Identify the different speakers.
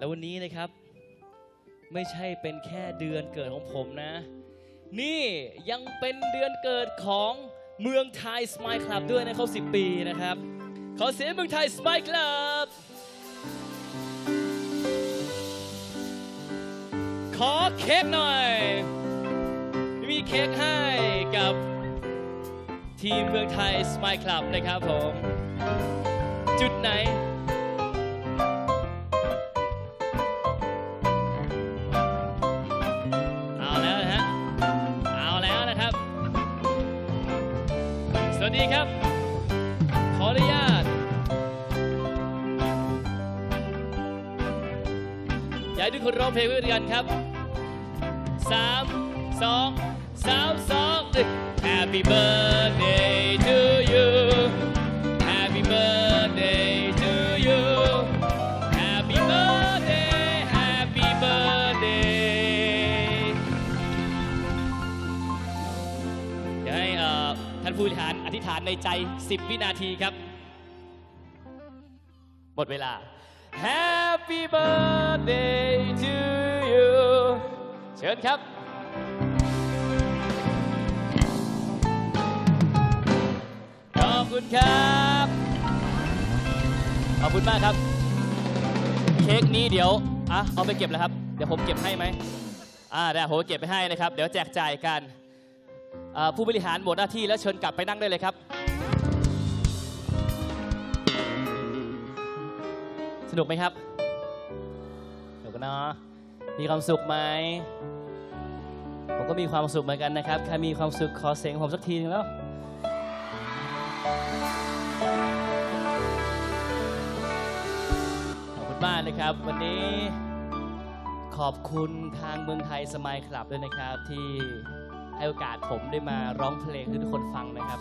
Speaker 1: แล้ววันนี้นะครับ ไม่ใช่เป็นแค่เดือนเกิดของผมนะ นี่ยังเป็นเดือนเกิดของเมืองไทยสไม l e คลับด้วยนะเขา10 ปีนะครับ ขอเสียงเมืองไทยสไม l e คลับ ขอเค้กหน่อย มีเค้กให้กับทีมเมืองไทยสไม l e คลับนะครับผม จุดไหน วัสดีครับ ขออนุญาตอยากให้ทุกคนร้องเพลงไปด้วยกันครับ 3 2 3 2 Happy birthday ท่านผู้บริหารอธิษฐานในใจ 10 วินาทีครับ หมดเวลา Happy birthday to you เชิญครับ ขอบคุณครับ ขอบคุณมากครับ เค้กนี้เดี๋ยวอะเอาไปเก็บแล้วครับ เดี๋ยวผมเก็บให้ไหมอ่าได้ผมเก็บไปให้นะครับ เดี๋ยวแจกจ่ายกัน ผู้บริหารหมดหน้าที่แล้วเชิญกลับไปนั่งได้เลยครับ สนุกไหมครับสนุกเนาะมีความสุขไหมผมก็มีความสุขเหมือนกันนะครับใครมีความสุขขอเสียงผมสักทีนึงแล้วขอบคุณมากนะครับ วันนี้ขอบคุณทางเมืองไทยสมายคลับด้วยนะครับที่ ให้โอกาสผมได้มาร้องเพลงให้ทุกคนฟังนะครับ